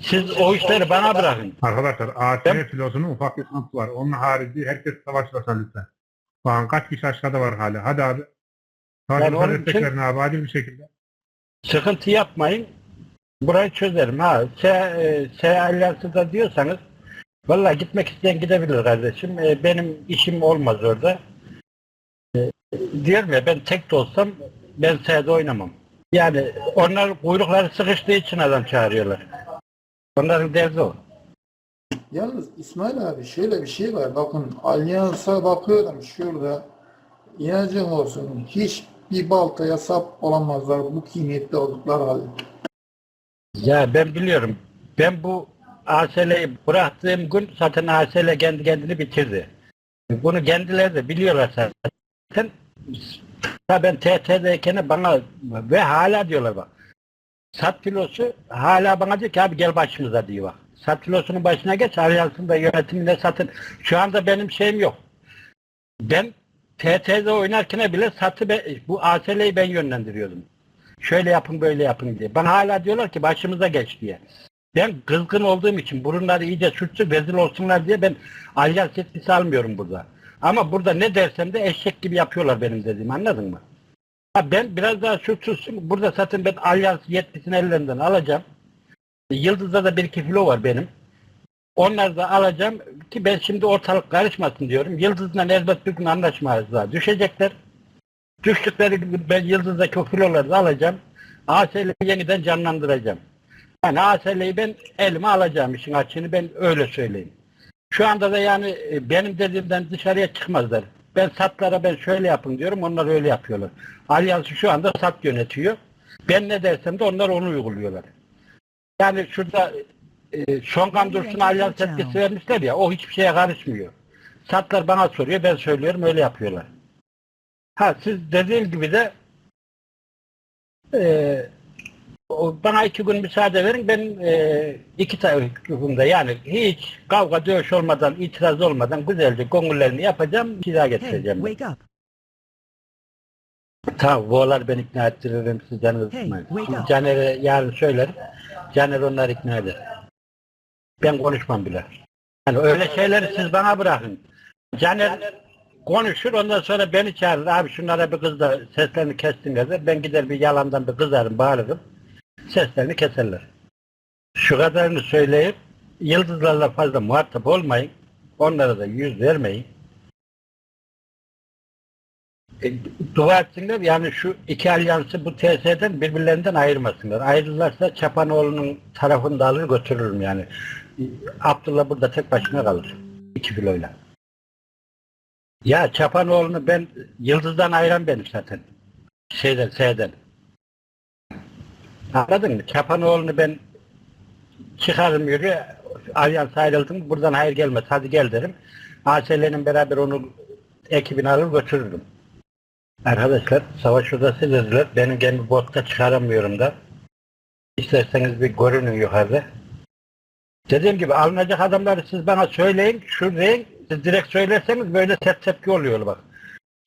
siz o işleri bana bırakın. Arkadaşlar ATV filosunun ufak bir sıkıntısı var. Onun harici herkes savaşlasın lütfen. Falan kaç kişi aşağıda var hala. Hadi abi. Yani Savaşın onun destek için- abi hadi bir şekilde. Sıkıntı yapmayın. Burayı çözerim. Ha, S, e, S alyansı da diyorsanız vallahi gitmek isteyen gidebilir kardeşim. E, benim işim olmaz orada. E, diyorum ya ben tek de olsam ben S'de oynamam. Yani onlar kuyrukları sıkıştığı için adam çağırıyorlar. Onların derdi o. Yalnız İsmail abi şöyle bir şey var. Bakın Alyans'a bakıyorum şurada. İnacın olsun. Hiç bir baltaya sap olamazlar bu kıymetli oldukları halde. Ya ben biliyorum. Ben bu ASL'yi bıraktığım gün zaten ASL kendi kendini bitirdi. Bunu kendileri de biliyorlar zaten. Ya ben TT'deyken bana ve hala diyorlar bak. Sat filosu hala bana diyor ki abi gel başımıza diyor bak. Sat filosunun başına geç alyansın da yönetiminde satın. Şu anda benim şeyim yok. Ben TT'de oynarken bile satı be- bu ASL'yi ben yönlendiriyordum. Şöyle yapın böyle yapın diye. Bana hala diyorlar ki başımıza geç diye. Ben kızgın olduğum için burunları iyice sürtsün rezil olsunlar diye ben alyans etkisi almıyorum burada. Ama burada ne dersem de eşek gibi yapıyorlar benim dediğimi anladın mı? Ha ben biraz daha sürtsün. Burada zaten ben alyans yetkisini ellerinden alacağım. Yıldız'da da bir iki filo var benim. Onları da alacağım ki ben şimdi ortalık karışmasın diyorum. Yıldız'la elbet bir gün anlaşmazlar. Düşecekler. Düştükleri gibi ben Yıldız'daki o filoları da alacağım. ASL'yi yeniden canlandıracağım. Yani ASL'yi ben elime alacağım işin açığını ben öyle söyleyeyim. Şu anda da yani e, benim dediğimden dışarıya çıkmazlar. Ben satlara ben şöyle yapın diyorum onlar öyle yapıyorlar. Alyans'ı şu anda sat yönetiyor. Ben ne dersem de onlar onu uyguluyorlar. Yani şurada e, Şongan Dursun Alyans etkisi vermişler ya o hiçbir şeye karışmıyor. Satlar bana soruyor ben söylüyorum öyle yapıyorlar. Ha siz dediğim gibi de e, bana iki gün müsaade verin ben e, iki tarafında yani hiç kavga dövüş olmadan itiraz olmadan güzelce gongullerini yapacağım Hey, getireceğim. ben. wake up. Tamam bu oğlar ben ikna ettiririm siz canınızı Hey, wake up. Caner'e yarın söylerim. Caner onları ikna eder. Ben konuşmam bile. Yani öyle şeyleri siz bana bırakın. Caner konuşur ondan sonra beni çağırır. Abi şunlara bir kız da seslerini kestin dedi. Ben gider bir yalandan bir kızarım bağırırım. Seslerini keserler. Şu kadarını söyleyip yıldızlarla fazla muhatap olmayın. Onlara da yüz vermeyin. E, dua etsinler yani şu iki alyansı bu TS'den birbirlerinden ayırmasınlar. Ayrılırsa Çapanoğlu'nun tarafını da alır götürürüm yani. Abdullah burada tek başına kalır. iki filoyla. Ya Çapanoğlu'nu ben Yıldız'dan ayıran benim zaten. Şeyden, S'den. Anladın mı? Çapanoğlu'nu ben çıkarım yürü, alyans ayrıldım, buradan hayır gelmez, hadi gel derim. ASL'nin beraber onu ekibini alır götürürüm. Arkadaşlar savaş odası dediler. Benim gemi botta çıkaramıyorum da. İsterseniz bir görünün yukarıda. Dediğim gibi alınacak adamları siz bana söyleyin. Şu renk siz direkt söylerseniz böyle tep tepki oluyor bak.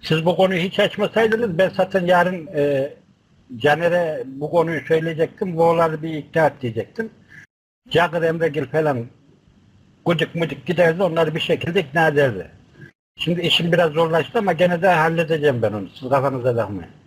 Siz bu konuyu hiç açmasaydınız ben zaten yarın e, Caner'e bu konuyu söyleyecektim. Bu oğlanı bir ikna et diyecektim. Cagır Emregil falan gıcık mıcık giderdi onları bir şekilde ikna ederdi. Şimdi işim biraz zorlaştı ama gene de halledeceğim ben onu. Siz kafanıza takmayın.